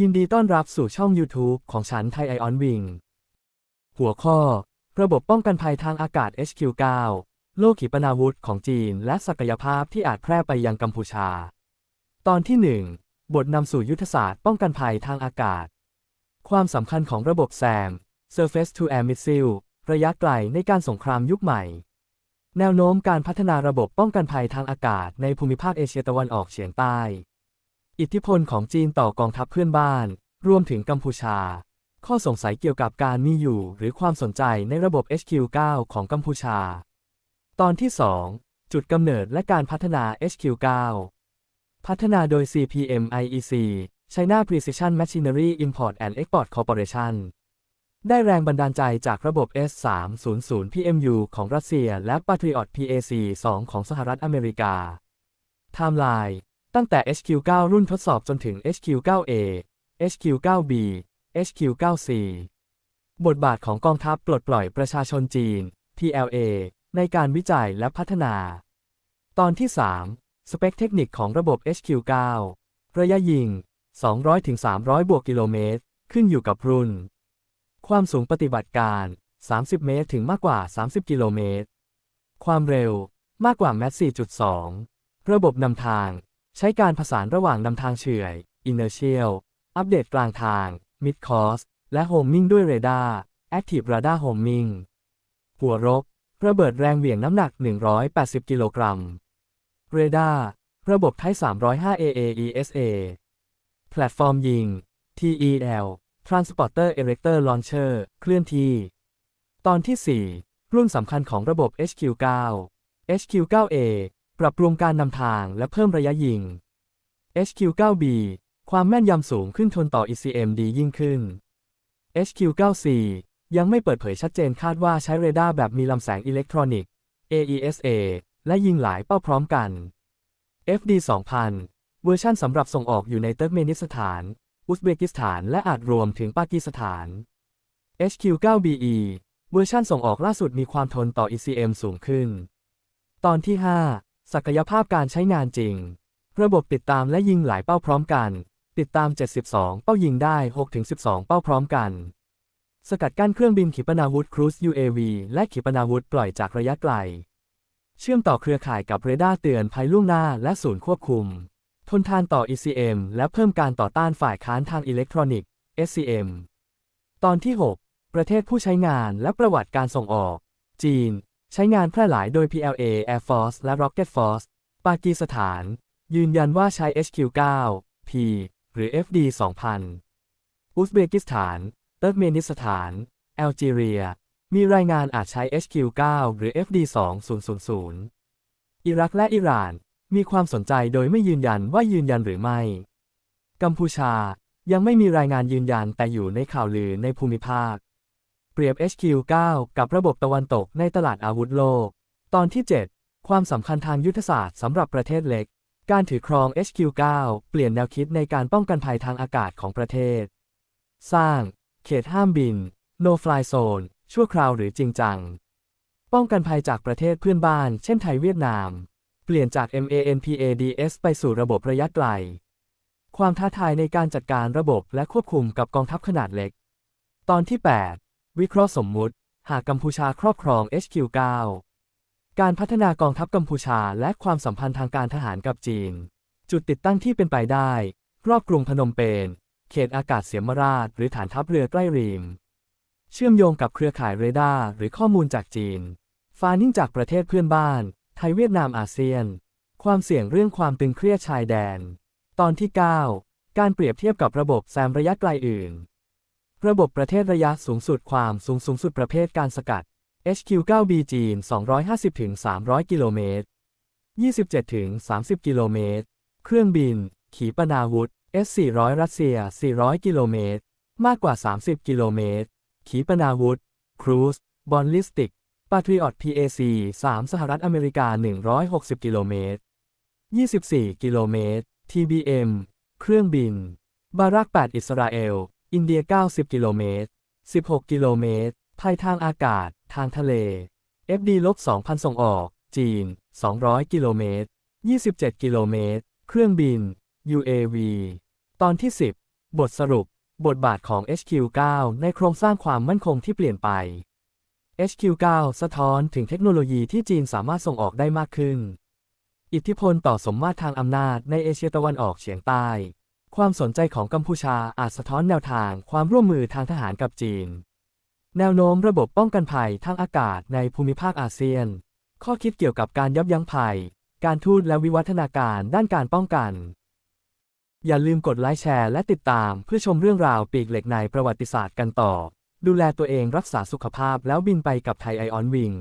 ยินดีต้อนรับสู่ช่อง YouTube ของฉันไทยไอออนวิง หัวข้อ ระบบป้องกันภัยทางอากาศ HQ9 โลกขีปนาวุธของจีน และศักยภาพที่อาจแพร่ไปยังกัมพูชา ตอนที่ 1 บทนำสู่ยุทธศาสตร์ป้องกันภัยทางอากาศ ความสำคัญของระบบแซม Surface to Air Missile ระยะไกลในการสงครามยุคใหม่ แนวโน้มการพัฒนาระบบป้องกันภัยทางอากาศในภูมิภาคเอเชียตะวันออกเฉียงใต้ อิทธิพลของจีนต่อกองทัพเพื่อนบ้าน รวมถึงกัมพูชา ข้อสงสัยเกี่ยวกับการมีอยู่หรือความสนใจในระบบ HQ9 ของกัมพูชา ตอนที่ 2 จุดกำเนิดและการพัฒนา HQ9 พัฒนาโดย CPM IEC China Precision Machinery Import and Export Corporation ได้แรงบันดาลใจจากระบบ S300 PMU ของรัสเซีย และ Patriot PAC-2 ของสหรัฐอเมริกา ไทม์ไลน์ ตั้งแต่ HQ9 รุ่นทดสอบจนถึง HQ9A HQ9B HQ9C บทบาทของกองทัพปลดปล่อยประชาชนจีน PLA ในการวิจัยและพัฒนา ตอนที่ 3 สเปคเทคนิคของระบบ HQ9 ระยะยิง 200-300 บวกกิโลเมตร ขึ้นอยู่กับรุ่น ความสูงปฏิบัติการ 30 เมตรถึงมากกว่า 30 กิโลเมตร ความเร็ว มากกว่าแมส4.2 ระบบนำทาง ใช้การผสานระหว่างนำทางเฉื่อย inertial อัปเดตกลางทาง mid course และ homing ด้วยเรดาร์ active radar homing หัวรบ ระเบิดแรงเหวี่ยงน้ำหนัก 180 กิโลกรัม เรดาร์ ระบบไทป์305 AAESA แพลตฟอร์มยิง TEL Transporter Erector Launcher เคลื่อนที่ ตอนที่ 4 รุ่นสำคัญของระบบ HQ9 HQ9A ปรับปรุงการนำทางและเพิ่มระยะยิง HQ9B ความแม่นยำสูงขึ้นทนต่อ ECM ดียิ่งขึ้น HQ9C ยังไม่เปิดเผยชัดเจนคาดว่าใช้เรดาร์แบบมีลำแสงอิเล็กทรอนิกส์ AESA และยิงหลายเป้าพร้อมกัน FD 2000 เวอร์ชันสำหรับส่งออกอยู่ในเติร์กเมนิสถาน อุซเบกิสถาน และอาจรวมถึงปากีสถาน HQ9BE เวอร์ชันส่งออกล่าสุดมีความทนต่อ ECM สูงขึ้น ตอนที่ 5 ศักยภาพการใช้งานจริง ระบบติดตามและยิงหลายเป้าพร้อมกัน ติดตาม 72 เป้ายิงได้ 6-12 เป้าพร้อมกัน สกัดกั้นเครื่องบินขีปนาวุธครูซ UAV และขีปนาวุธปล่อยจากระยะไกล เชื่อมต่อเครือข่ายกับเรดาร์เตือนภัยล่วงหน้าและศูนย์ควบคุม ทนทานต่อ ECM และเพิ่มการต่อต้านฝ่ายค้านทางอิเล็กทรอนิกส์ SCM ตอนที่ 6 ประเทศผู้ใช้งานและประวัติการส่งออก จีน ใช้งานแพร่หลายโดย PLA Air Force และ Rocket Force ปากีสถาน ยืนยันว่าใช้ HQ9 P หรือ FD 2000 อุซเบกิสถาน เติร์กเมนิสถาน แอลจีเรีย มีรายงานอาจใช้ HQ9 หรือ FD 2000 อิรักและอิหร่าน มีความสนใจโดยไม่ยืนยันว่ายืนยันหรือไม่ กัมพูชายังไม่มีรายงานยืนยันแต่อยู่ในข่าวลือในภูมิภาค เปรียบ HQ9 กับระบบตะวันตกในตลาดอาวุธโลก ตอนที่ 7 ความสำคัญทางยุทธศาสตร์สำหรับประเทศเล็ก การถือครอง HQ9 เปลี่ยนแนวคิดในการป้องกันภัยทางอากาศของประเทศ สร้าง เขตห้ามบิน no fly zone ชั่วคราวหรือจริงจัง ป้องกันภัยจากประเทศเพื่อนบ้าน เช่นไทยเวียดนาม เปลี่ยนจาก MANPADS ไปสู่ระบบระยะไกล ความท้าทายในการจัดการระบบและควบคุมกับกองทัพขนาดเล็ก ตอนที่ 8 วิเคราะห์สมมุติ หากกัมพูชาครอบครอง HQ9 การพัฒนากองทัพกัมพูชาและความสัมพันธ์ทางการทหารกับจีน จุดติดตั้งที่เป็นไปได้ รอบกรุงพนมเปญเขตอากาศเสียมราช หรือฐานทัพเรือใกล้ริม เชื่อมโยงกับเครือข่ายเรดาร์หรือข้อมูลจากจีน ฟานิ่งจากประเทศเพื่อนบ้าน ไทยเวียดนามอาเซียน ความเสี่ยงเรื่องความตึงเครียดชายแดน ตอนที่ 9 การเปรียบเทียบกับระบบแซมระยะไกลอื่น ระบบประเทศระยะสูงสุดความสูงสูงสุดประเภทการสกัด HQ9B จีน 250-300 กิโลเมตร 27-30 กิโลเมตร เครื่องบิน ขีปนาวุธ S400 รัสเซีย 400 กิโลเมตร มากกว่า 30 กิโลเมตร ขีปนาวุธ ครูซ บอลลิสติก ปาทริออต PAC 3 สหรัฐอเมริกา 160 กิโลเมตร 24 กิโลเมตร TBM เครื่องบิน บารัก 8 อิสราเอล อินเดีย 90 กิโลเมตร 16 กิโลเมตรภัยทางอากาศ ทางทะเล FD ลบ2,000 ส่งออก จีน 200 กิโลเมตร 27 กิโลเมตร เครื่องบิน UAV ตอนที่ 10 บทสรุป บทบาทของ HQ9 ในโครงสร้างความมั่นคงที่เปลี่ยนไป HQ9 สะท้อนถึงเทคโนโลยีที่จีนสามารถส่งออกได้มากขึ้น อิทธิพลต่อสมมาตรทางอำนาจในเอเชียตะวันออกเฉียงใต้ ความสนใจของกัมพูชาอาจสะท้อนแนวทางความร่วมมือทางทหารกับจีน แนวโน้มระบบป้องกันภัยทางอากาศในภูมิภาคอาเซียน ข้อคิดเกี่ยวกับการยับยั้งภัย การทูตและวิวัฒนาการด้านการป้องกัน อย่าลืมกดไลค์แชร์และติดตามเพื่อชมเรื่องราวปีกเหล็กในประวัติศาสตร์กันต่อ ดูแลตัวเองรักษาสุขภาพแล้วบินไปกับไทยไอออนวิง